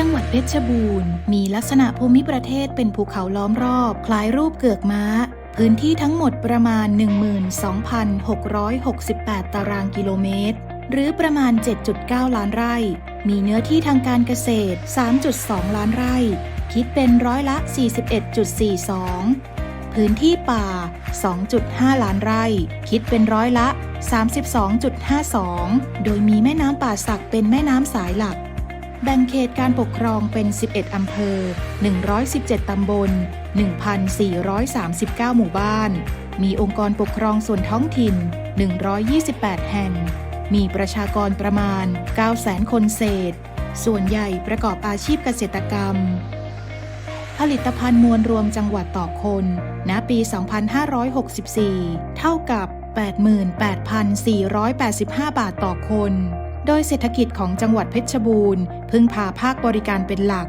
จังหวัดเพชรบูรณ์มีลักษณะภูมิประเทศเป็นภูเขาล้อมรอบ คล้ายรูปเกือกม้า พื้นที่ทั้งหมดประมาณ 12,668 ตารางกิโลเมตร หรือประมาณ 7.9 ล้านไร่ มีเนื้อที่ทางการเกษตร 3.2 ล้านไร่ คิดเป็นร้อยละ 41.42 พื้นที่ป่า 2.5 ล้านไร่ คิดเป็นร้อยละ 32.52 โดยมีแม่น้ำป่าสักเป็นแม่น้ำสายหลัก แบ่งเขตการปกครองเป็น 11 อำเภอ 117 ตำบล 1,439 หมู่บ้าน มีองค์กรปกครองส่วนท้องถิ่น 128 แห่ง มีประชากรประมาณ 900,000 คนเศษ ส่วนใหญ่ประกอบอาชีพเกษตรกรรม ผลิตภัณฑ์มวลรวมจังหวัดต่อคน ณ ปี 2564 เท่ากับ 88,485 บาทต่อคน โดยเศรษฐกิจของจังหวัดเพชรบูรณ์ พึ่งพาภาคบริการเป็นหลัก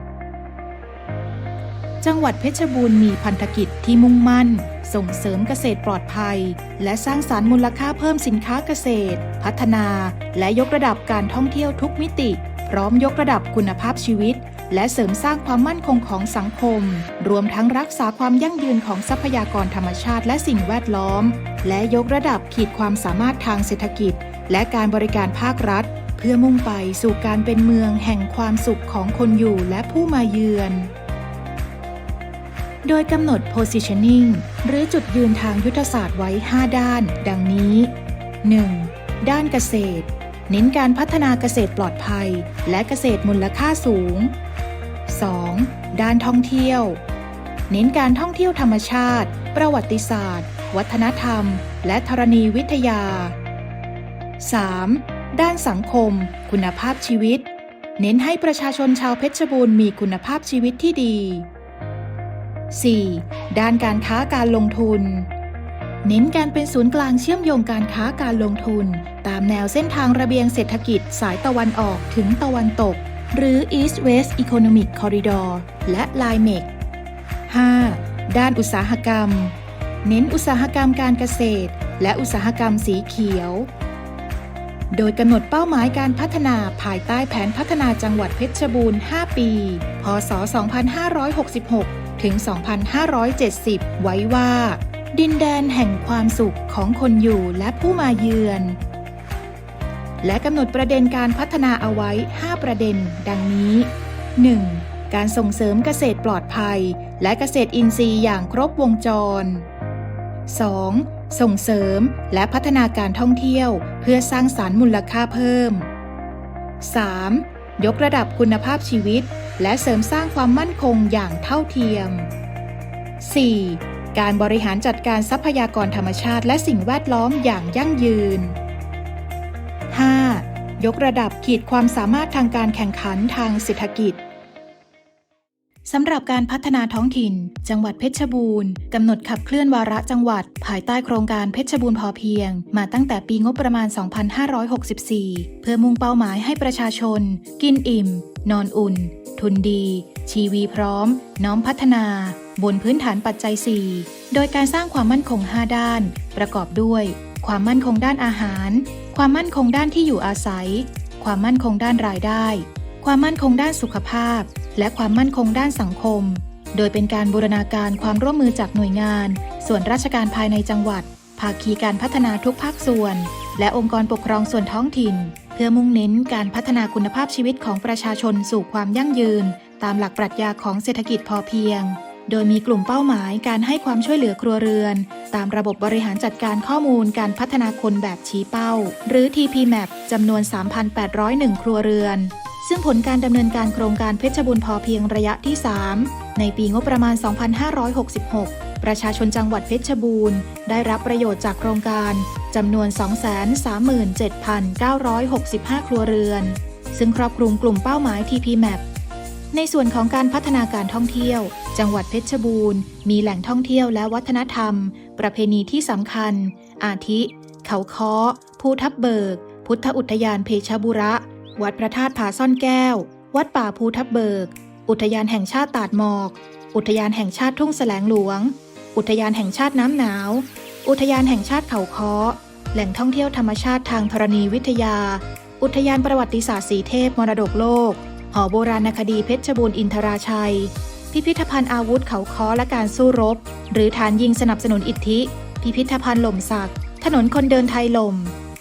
จังหวัดเพชรบูรณ์มีพันธกิจที่มุ่งมั่น ส่งเสริมเกษตรปลอดภัย และสร้างสารรค์มูลค่าเพิ่มสินค้าเกษตร พัฒนา และยกระดับการท่องเที่ยวทุกมิติ พร้อมยกระดับคุณภาพชีวิต และเสริมสร้างความมั่นคงของสังคม รวมทั้งรักษาความยั่งยืนของทรัพยากรธรรมชาติและสิ่งแวดล้อม และยกระดับขีดความสามารถทางเศรษฐกิจและการบริการภาครัฐ เพื่อมุ่งไปสู่การเป็นเมืองแห่งความสุขของคนอยู่และผู้มาเยือน โดยกำหนด positioning หรือจุดยืนทางยุทธศาสตร์ไว้ 5 ด้าน ดังนี้ 1. ด้านเกษตร เน้นการพัฒนาเกษตรปลอดภัย และเกษตรมูลค่าสูง 2. ด้านท่องเที่ยว เน้นการท่องเที่ยวธรรมชาติ ประวัติศาสตร์ วัฒนธรรม และธรณีวิทยา 3. ด้านสังคม คุณภาพชีวิต เน้นให้ประชาชนชาวเพชรบูรณ์มีคุณภาพชีวิตที่ดี 4. ด้านการค้าการลงทุน เน้นการเป็นศูนย์กลางเชื่อมโยงการค้าการลงทุน ตามแนวเส้นทางระเบียงเศรษฐกิจสายตะวันออกถึงตะวันตก หรือ East West Economic Corridor และ l i m e c 5. ด้านอุตสาหกรรม เน้นอุตสาหกรรมการเกษตร และอุตสาหกรรมสีเขียว โดยกำหนดเป้าหมายการพัฒนาภายใต้แผนพัฒนาจังหวัดเพชรบูรณ์ 5 ปี พศ 2566 ถึง 2570 ไว้ว่า ดินแดนแห่งความสุขของคนอยู่และผู้มาเยือน และกำหนดประเด็นการพัฒนาเอาไว้ 5 ประเด็น ดังนี้ 1. การส่งเสริมเกษตรปลอดภัย และเกษตรอินทรีย์อย่างครบวงจร 2. ส่งเสริมและพัฒนาการท่องเที่ยว เพื่อสร้างสารรค์มูลค่าเพิ่ม 3. ยกระดับคุณภาพชีวิต และเสริมสร้างความมั่นคงอย่างเท่าเทียม 4. การบริหารจัดการทรัพยากรธรรมชาติและสิ่งแวดล้อมอย่างยั่งยืน 5. ยกระดับขีดความสามารถทางการแข่งขันทางเศรษฐกิจ สำหรับการพัฒนาท้องถิ่น จังหวัดเพชรบูรณ์กำหนดขับเคลื่อนวาระจังหวัด ภายใต้โครงการเพชรบูรณ์พอเพียง มาตั้งแต่ปีงบประมาณ 2564 เพื่อมุ่งเป้าหมายให้ประชาชน กินอิ่ม นอนอุ่น ทุนดี ชีวีพร้อม น้อมพัฒนา บนพื้นฐานปัจจัย 4 โดยการสร้างความมั่นคง 5 ด้าน ประกอบด้วย ความมั่นคงด้านอาหาร ความมั่นคงด้านที่อยู่อาศัย ความมั่นคงด้านรายได้ ความมั่นคงด้านสุขภาพ และความมั่นคงด้านสังคม โดยเป็นการบูรณาการความร่วมมือจากหน่วยงาน ส่วนราชการภายในจังหวัด ภาคีการพัฒนาทุกภาคส่วน และองค์กรปกครองส่วนท้องถิ่น เพื่อมุ่งเน้นการพัฒนาคุณภาพชีวิตของประชาชนสู่ความยั่งยืน ตามหลักปรัชญาของเศรษฐกิจพอเพียง โดยมีกลุ่มเป้าหมายการให้ความช่วยเหลือครัวเรือน ตามระบบบริหารจัดการข้อมูลการพัฒนาคนแบบชี้เป้า หรือ TPMAP จำนวน 3,801 ครัวเรือน ซึ่งผลการดำเนินการโครงการเพชรบุญพอเพียงระยะที่ 3 ในปีงบประมาณ 2566 ประชาชนจังหวัดเพชรบูรณ์ ได้รับประโยชน์จากโครงการจำนวน 237,965 ครัวเรือน ซึ่งครอบคลุมกลุ่มเป้าหมาย TPMAP ในส่วนของการพัฒนาการท่องเที่ยว จังหวัดเพชรบูรณ์ มีแหล่งท่องเที่ยวและวัฒนธรรม ประเพณีที่สำคัญ อาทิ เขาค้อ ภูทับเบิก พุทธอุทยานเพชรบุระ วัดพระธาตุผาซ่อนแก้ว วัดป่าภูทับเบิก อุทยานแห่งชาติตาดหมอก อุทยานแห่งชาติทุ่งแสลงหลวง อุทยานแห่งชาติน้ำหนาว อุทยานแห่งชาติเขาค้อ แหล่งท่องเที่ยวธรรมชาติทางธรณีวิทยา อุทยานประวัติศาสตร์สีเทพมรดกโลก หอโบราณคดีเพชรบูรณ์อินทราชัย พิพิธภัณฑ์อาวุธเขาค้อและการสู้รบ หรือฐานยิงสนับสนุนอิทธิ พิพิธภัณฑ์หล่มสัก ถนนคนเดินไทยหล่ม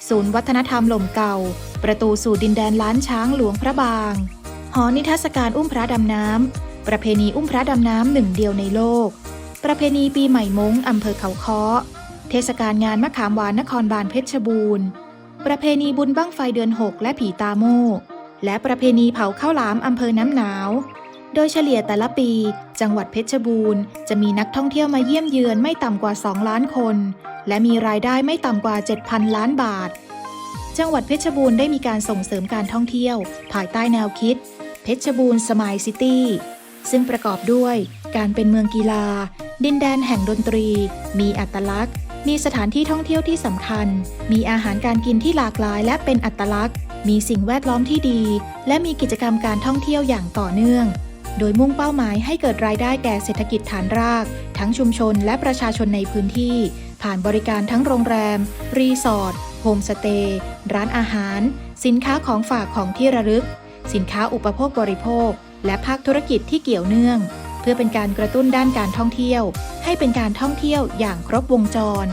ศูนย์วัฒนธรรมหล่มเก่า ประตูสู่ดินแดนล้านช้างหลวงพระบาง หอนิทรรศการอุ้มพระดำน้ำ ประเพณีอุ้มพระดำน้ำหนึ่งเดียวในโลก ประเพณีปีใหม่มงอำเภอเขาค้อ เทศกาลงานมะขามหวานนครบาลเพชรบูรณ์ ประเพณีบุญบั้งไฟเดือน6และผีตาโมและประเพณีเผาข้าวหลามอำเภอน้ำหนาว โดยเฉลี่ยแต่ละปี จังหวัดเพชรบูรณ์ จะมีนักท่องเที่ยวมาเยี่ยมเยือนไม่ต่ำกว่า 2 ล้านคน และมีรายได้ไม่ต่ำกว่า 7,000 ล้านบาท จังหวัดเพชรบูรณ์ได้มีการส่งเสริมการท่องเที่ยว ภายใต้แนวคิด เพชรบูรณ์สมายซิตี้ซึ่งประกอบด้วย การเป็นเมืองกีฬา ดินแดนแห่งดนตรี มีอัตลักษณ์ มีสถานที่ท่องเที่ยวที่สำคัญ มีอาหารการกินที่หลากหลายและเป็นอัตลักษณ์ มีสิ่งแวดล้อมที่ดี และมีกิจกรรมการท่องเที่ยวอย่างต่อเนื่อง โดยมุ่งเป้าหมายให้เกิดรายได้แก่เศรษฐกิจฐานราก ทั้งชุมชนและประชาชนในพื้นที่ ผ่านบริการทั้งโรงแรม รีสอร์ท โฮมสเตย์ร้านอาหาร สินค้าของฝากของที่ระลึก สินค้าอุปโภคบริโภค และภาคธุรกิจที่เกี่ยวเนื่อง เพื่อเป็นการกระตุ้นด้านการท่องเที่ยว ให้เป็นการท่องเที่ยวอย่างครบวงจร